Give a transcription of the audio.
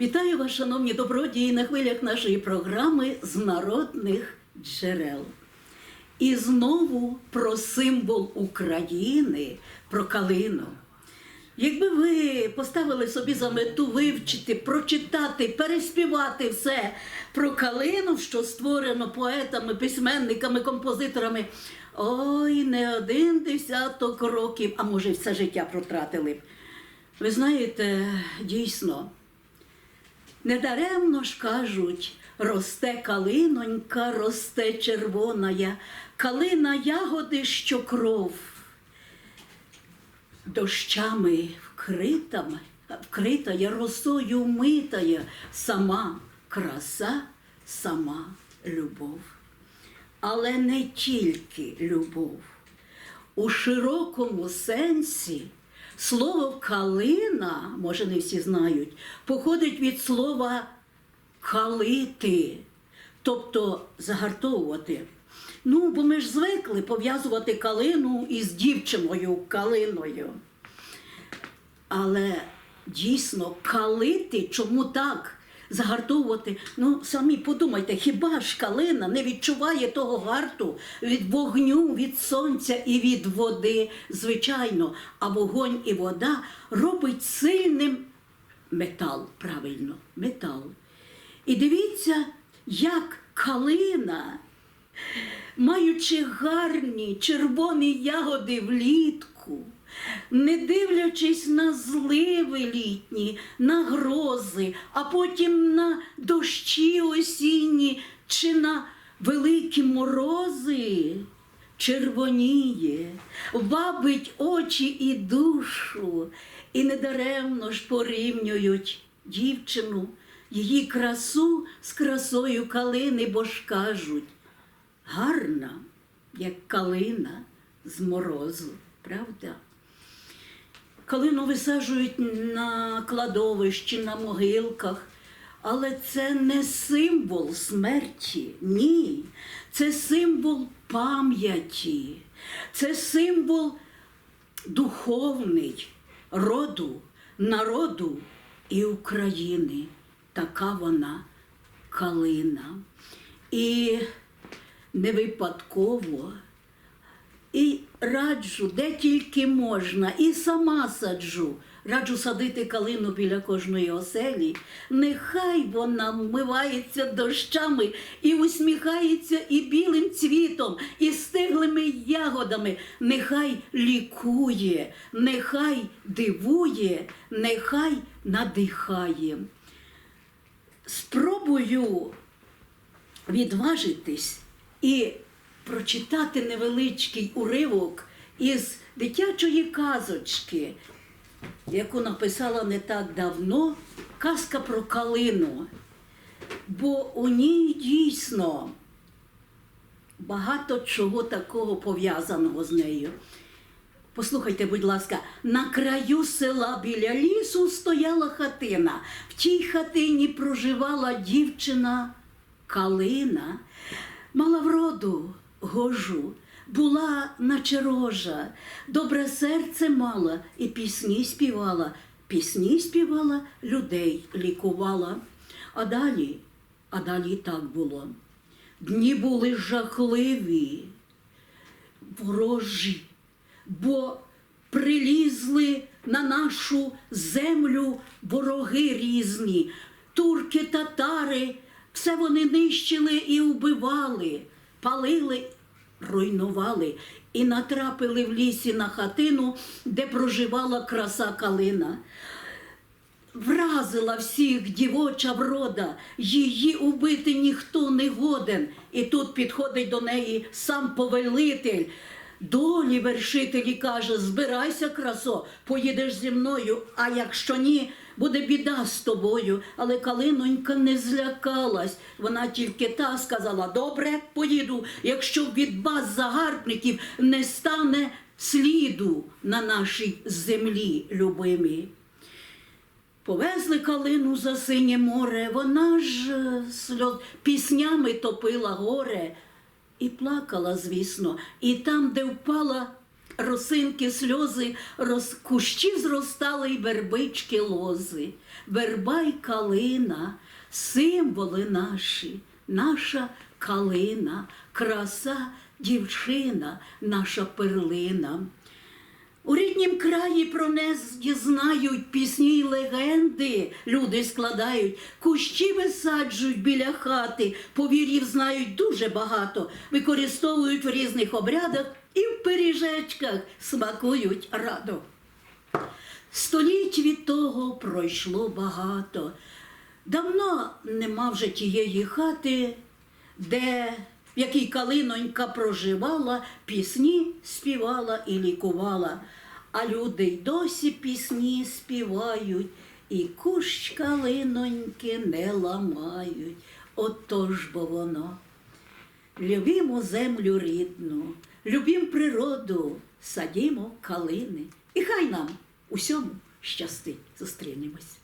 Вітаю вас, шановні добродії, на хвилях нашої програми з народних джерел. І знову про символ України, про калину. Якби ви поставили собі за мету вивчити, прочитати, переспівати все про калину, що створено поетами, письменниками, композиторами, ой, не один десяток років, а може, все життя протратили б. Ви знаєте, дійсно, Недаремно ж кажуть, росте калинонька, росте червоная, калина ягоди, що кров. Дощами вкрита, вкритая, росою митая, сама краса, сама любов. Але не тільки любов. У широкому сенсі слово калина, може не всі знають, походить від слова калити, тобто загартовувати. Ну, бо ми ж звикли пов'язувати калину із дівчиною калиною. Але дійсно калити, чому так? Загартовувати. Ну, самі подумайте, хіба ж калина не відчуває того гарту від вогню, від сонця і від води, звичайно, а вогонь і вода робить сильним метал, правильно, метал. І дивіться, як калина, маючи гарні червоні ягоди влітку, не дивлячись на зливи літні, на грози, а потім на дощі осінні чи на великі морози, червоніє, вабить очі і душу, і недаремно ж порівнюють дівчину, її красу з красою калини, бо ж кажуть, гарна, як калина з морозу, правда? Калину висаджують на кладовищі, на могилках, але це не символ смерті, ні. Це символ пам'яті, це символ духовний роду, народу і України. Така вона калина. І не випадково. І раджу, де тільки можна, і сама саджу. Раджу садити калину біля кожної оселі. Нехай вона вмивається дощами і усміхається і білим цвітом, і стиглими ягодами. Нехай лікує, нехай дивує, нехай надихає. Спробую відважитись і прочитати невеличкий уривок із дитячої казочки, яку написала не так давно казка про калину. Бо у ній дійсно багато чого такого пов'язаного з нею. Послухайте, будь ласка, на краю села біля лісу стояла хатина. В тій хатині проживала дівчина Калина, мала вроду гожу, була наче рожа, добре серце мала і пісні співала. Пісні співала, людей лікувала. А далі, а далі так було. Дні були жахливі, ворожі, бо прилізли на нашу землю вороги різні, турки, татари, все вони нищили і вбивали, палили, руйнували і натрапили в лісі на хатину, де проживала краса калина. Вразила всіх дівоча врода, її убити ніхто не годен. І тут підходить до неї сам повелитель. Долі вершителі каже: збирайся, красо, поїдеш зі мною, а якщо ні, буде біда з тобою. Але Калинонька не злякалась. Вона тільки та сказала: добре, поїду, якщо від вас, загарбників, не стане сліду на нашій землі любимій. Повезли калину за синє море, вона ж е, сльоз піснями топила горе і плакала, звісно. І там, де впала росинки, сльози, роз... кущі зростали й вербички лози. Верба й калина, символи наші, наша калина, краса дівчина, наша перлина. У ріднім краї про нас дізнають пісні й легенди. Люди складають, кущі висаджують біля хати, повір'їв знають дуже багато, використовують в різних обрядах і в пиріжечках смакують радо. Століть від того пройшло багато. Давно нема вже тієї хати, де в якій калинонька проживала, пісні співала і лікувала. А люди й досі пісні співають, і кущ калиноньки не ламають. Отож бо воно. Любімо землю рідну, любім природу, садімо калини. І хай нам усьому щастить. Зустрінемось.